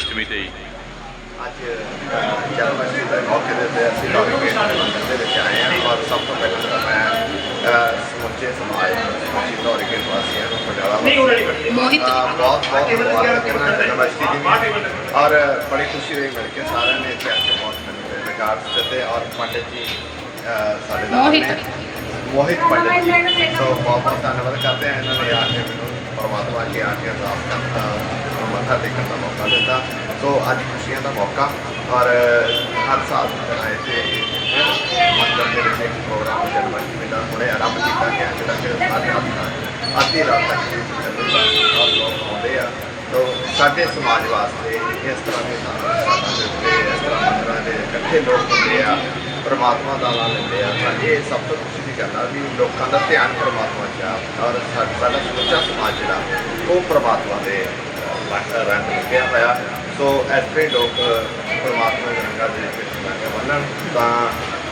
ਅਸ਼ਟਮੀ ਤੇ ਜੀ ਅੱਜ ਜਨਮਸ਼ਟਮੀ ਦੇ ਮੌਕੇ ਦੇ ਉੱਤੇ ਅਸੀਂ ਲੋਕ ਦੇ ਵਿੱਚ ਆਏ ਹਾਂ ਔਰ ਸਭ ਤੋਂ ਪਹਿਲਾਂ ਤਾਂ ਮੈਂ ਸਮੁੱਚੇ ਸਮਾਜ ਸਮੁੱਚੀ ਵਾਸੀਆਂ ਨੂੰ ਪਟਿਆਲਾ ਮੋਹਿਤ ਬਹੁਤ ਬਹੁਤ ਮੁਬਾਰਕ ਕਰਨਾ ਜਨਮਸ਼ਟਮੀ ਦੀ। ਔਰ ਬੜੀ ਖੁਸ਼ੀ ਹੋਈ ਮਿਲ ਕੇ ਸਾਰਿਆਂ ਨੇ ਇੱਥੇ ਆ ਕੇ ਬਹੁਤ ਮੈਨੂੰ ਦਿੱਤੇ ਔਰ ਪੰਡਿਤ ਜੀ ਸਾਡੇ ਨਾਲ ਮੋਹਿਤ। ਨੇ ਮੋਹਿਤ ਪੰਡਿਤ ਜੀ ਸੋ ਬਹੁਤ ਬਹੁਤ ਧੰਨਵਾਦ ਕਰਦੇ ਹਾਂ ਇਹਨਾਂ ਨੇ ਆ ਕੇ ਮੈਨੂੰ ਪਰਮਾਤਮਾ ਅੱਗੇ ਆ ਕੇ ਅਰਦਾਸ ਕਰਨ ਦਾ ਮੱਥਾ ਟੇਕਣ ਦਾ ਮੌਕਾ ਦਿੱਤਾ ਸੋ ਅੱਜ ਖੁਸ਼ੀਆਂ ਦਾ ਮੌਕਾ ਔਰ ਹਰ ਸਾਲ ਦੀ ਤਰ੍ਹਾਂ ਇੱਥੇ ਮੰਦਰ ਦੇ ਵਿੱਚ ਇੱਕ ਪ੍ਰੋਗਰਾਮ ਜਨਮਸ਼ਟਮੀ ਦਾ ਹੁਣੇ ਆਰੰਭ ਕੀਤਾ ਗਿਆ, ਜਿਹੜਾ ਕਿ ਸਾਡੇ ਅੱਧੀ ਰਾਤ ਤੱਕ ਚੱਲੂਗਾ ਔਰ ਲੋਕ ਆਉਂਦੇ ਆ। ਤੋ ਸਾਡੇ ਸਮਾਜ ਵਾਸਤੇ ਇਸ ਤਰ੍ਹਾਂ ਦੇ ਸਾਧਾਂ ਇਸ ਤਰ੍ਹਾਂ ਮੰਦਰਾਂ ਦੇ ਇਕੱਠੇ ਲੋਕ ਹੁੰਦੇ ਆ, ਪਰਮਾਤਮਾ ਦਾ ਨਾਮ ਲੈਂਦੇ ਆ। ਤਾਂ ਇਹ ਸਭ ਤੋਂ ਖੁਸ਼ੀ ਦੀ ਗੱਲ ਆ ਵੀ ਲੋਕਾਂ ਦਾ ਧਿਆਨ ਪਰਮਾਤਮਾ 'ਚ ਆ ਔਰ ਸਾ- ਸਾਡਾ ਸਮੁੱਚਾ ਸਮਾਜ ਜਿਹੜਾ, ਉਹ ਪਰਮਾਤਮਾ ਦੇ ਰੰਗ ਲੱਗਿਆ ਹੋਇਆ। ਸੋ ਹੀ ਲੋਕ ਪ੍ਰਮਾਤਮਾ ਦੇ ਰੰਗਾਂ ਦੇ ਵਿੱਚ ਰੰਗ ਬੰਨਣ ਤਾਂ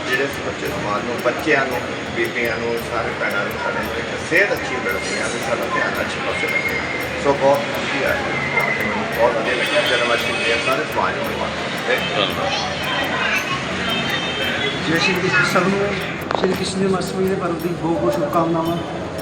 ਜਿਹੜੇ ਸਮੁੱਚੇ ਸਮਾਜ ਨੂੰ ਬੱਚਿਆਂ ਨੂੰ ਬੀਬੀਆਂ ਨੂੰ ਸਾਰੇ ਭੈਣਾਂ ਨੂੰ ਸਾਡੇ ਨੂੰ ਇੱਕ ਸਿਹਤ ਅੱਛੀ ਮਿਲਦੀ ਹੈ ਤੇ ਸਾਡਾ ਧਿਆਨ ਅੱਛੇ ਪਾਸੇ ਲੱਗੇ ਸੋ ਬਹੁਤ ਖੁਸ਼ੀ ਆ ਬਹੁਤ ਵਧੀਆ ਲੱਗਿਆ। ਜਨਮ ਅਸ਼ਟਮੀ ਦੇ ਸਾਰੇ ਸਮਾਜ ਨੂੰ ਧੰਨਵਾਦ। ਜੈ ਸ਼੍ਰੀ ਕ੍ਰਿਸ਼ਨ ਸਭ ਨੂੰ ਸ਼੍ਰੀ ਕ੍ਰਿਸ਼ਨ ਜਨਮ ਅਸ਼ਟਮੀ ਦੇ ਪਰਵ ਦੀ ਬਹੁਤ ਬਹੁਤ ਸ਼ੁਭਕਾਮਨਾਵਾਂ।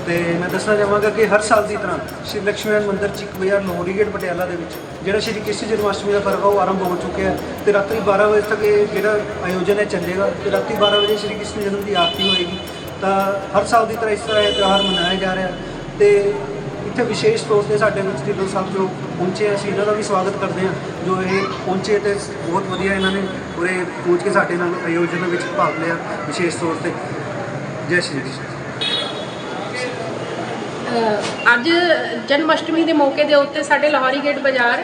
ਤੇ ਮੈਂ ਦੱਸਣਾ ਚਾਹਾਂਗਾ ਕਿ ਹਰ ਸਾਲ ਦੀ ਤਰ੍ਹਾਂ ਸ਼੍ਰੀ ਲక్ష్ਮੀਨਾਰਾਇਣ ਮੰਦਿਰ ਚਿੱਕ ਬਾਜ਼ਾਰ ਲੋਹਰੀ ਗੇਟ ਪਟਿਆਲਾ ਦੇ ਵਿੱਚ, ਜਿਹੜਾ ਸ਼੍ਰੀ ਕ੍ਰਿਸ਼ਨ ਜਨਮ ਅਸ਼ਟਮੀ ਦਾ ਪਰਵ ਆ, ਉਹ ਆਰੰਭ ਹੋ ਚੁੱਕਿਆ ਹੈ ਤੇ ਰਾਤਰੀ 12 ਵਜੇ ਤੱਕ ਇਹ ਜਿਹੜਾ ਆਯੋਜਨ ਹੈ ਚੱਲੇਗਾ ਤੇ ਰਾਤੀ 12 ਵਜੇ ਸ਼੍ਰੀ ਕ੍ਰਿਸ਼ਨ ਜਨਮ ਦੀ ਆਰਤੀ ਹੋਏਗੀ। ਤਾਂ ਹਰ ਸਾਲ ਦੀ ਤਰ੍ਹਾਂ ਇਸ ਤਰ੍ਹਾਂ ਇਹ ਤਿਉਹਾਰ ਮਨਾਇਆ ਜਾ ਰਿਹਾ ਤੇ ਇੱਥੇ ਵਿਸ਼ੇਸ਼ ਤੌਰ ਤੇ ਸਾਡੇ ਵਿੱਚ ਢਿੱਲੋਂ ਸਾਹਿਬ ਜੋ ਪਹੁੰਚੇ ਅਸੀਂ ਇਹਨਾਂ ਦਾ ਵੀ ਸਵਾਗਤ ਕਰਦੇ ਹਾਂ, ਜੋ ਇਹ ਪਹੁੰਚੇ ਤੇ ਬਹੁਤ ਵਧੀਆ ਇਹਨਾਂ ਨੇ ਪੂਰੇ ਪਹੁੰਚ ਕੇ ਸਾਡੇ ਨਾਲ ਆਯੋਜਨ ਵਿੱਚ ਭਾਗ ਲਿਆ ਵਿਸ਼ੇਸ਼ ਤੌਰ ਤੇ। ਜੈ ਸ਼੍ਰੀ ਕ੍ਰਿਸ਼ਨ ਅੱਜ ਜਨਮ ਅਸ਼ਟਮੀ ਦੇ ਮੌਕੇ ਦੇ ਉੱਤੇ ਸਾਡੇ ਲਾਹੌਰੀ ਗੇਟ ਬਾਜ਼ਾਰ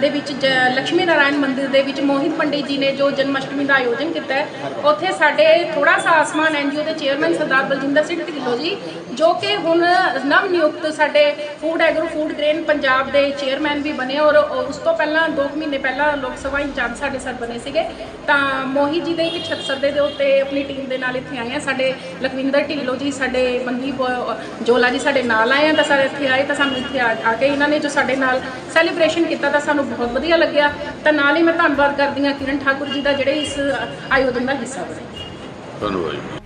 ਦੇ ਵਿੱਚ ਜ- ਲక్ష్ਮੀ ਨਾਰਾਇਣ ਮੰਦਿਰ ਦੇ ਵਿੱਚ ਮੋਹਿਤ ਪੰਡਿਤ ਜੀ ਨੇ ਜੋ ਜਨਮ ਅਸ਼ਟਮੀ ਦਾ ਆਯੋਜਨ ਕੀਤਾ ਹੈ ਉੱਥੇ ਸਾਡੇ ਥੋੜਾ ਸਾ ਆਸਮਾਨ ਐਨਜੀਓ ਦੇ ਚੇਅਰਮੈਨ ਸਰਦਾਰ ਬਲਜਿੰਦਰ ਸਿੰਘ ਢਿੱਲੋਂ ਜੀ ਜੋ ਕਿ ਹੁਣ ਨਵ ਨਿਯੁਕਤ ਸਾਡੇ food agro food grain Punjab ਦੇ ਚੇਅਰਮੈਨ ਵੀ ਬਣੇ ਔਰ ਉਸ ਤੋਂ ਪਹਿਲਾਂ 2 ਮਹੀਨੇ ਪਹਿਲਾਂ ਲੋਕ ਸਭਾ ਇੰਚਾਰਜ ਸਾਡੇ ਸਰ ਬਣੇ ਸੀਗੇ ਤਾਂ ਮੋਹਿਤ ਜੀ ਦੇ ਇੱਕ ਛੱਤ ਦੇ ਉੱਤੇ ਆਪਣੀ ਟੀਮ ਦੇ ਨਾਲ ਇੱਥੇ ਆਏ ਆ ਸਾਡੇ ਲਖਵਿੰਦਰ ਢਿੱਲੋਂ ਜੀ ਸਾਡੇ ਮਨਦੀਪ ਅ, ਜੋਲਾ ਜੀ ਸਾਡੇ ਨਾਲ ਆਏ ਆ ਤਾਂ ਸਾਰੇ ਇੱਥੇ ਆਏ ਤਾਂ ਸਾਨੂੰ ਇੱਥੇ ਆ ਆ ਕੇ ਇਹਨਾਂ ਨੇ ਜੋ ਸਾਡੇ ਨਾਲ ਸੈਲੀਬ੍ਰੇਸ਼ਨ ਕੀਤਾ ਤਾਂ ਸਾਨੂੰ ਬਹੁਤ ਵਧੀਆ ਲੱਗਿਆ। ਤਾਂ ਨਾਲ ਹੀ ਮੈਂ ਧੰਨਵਾਦ ਕਰਦੀ ਹਾਂ ਕਿਰਨ ਠਾਕੁਰ ਜੀ ਦਾ ਜਿਹੜੇ ਇਸ ਆਯੋਜਨ ਦਾ ਹਿੱਸਾ ਬਣੇ। ਧੰਨਵਾਦ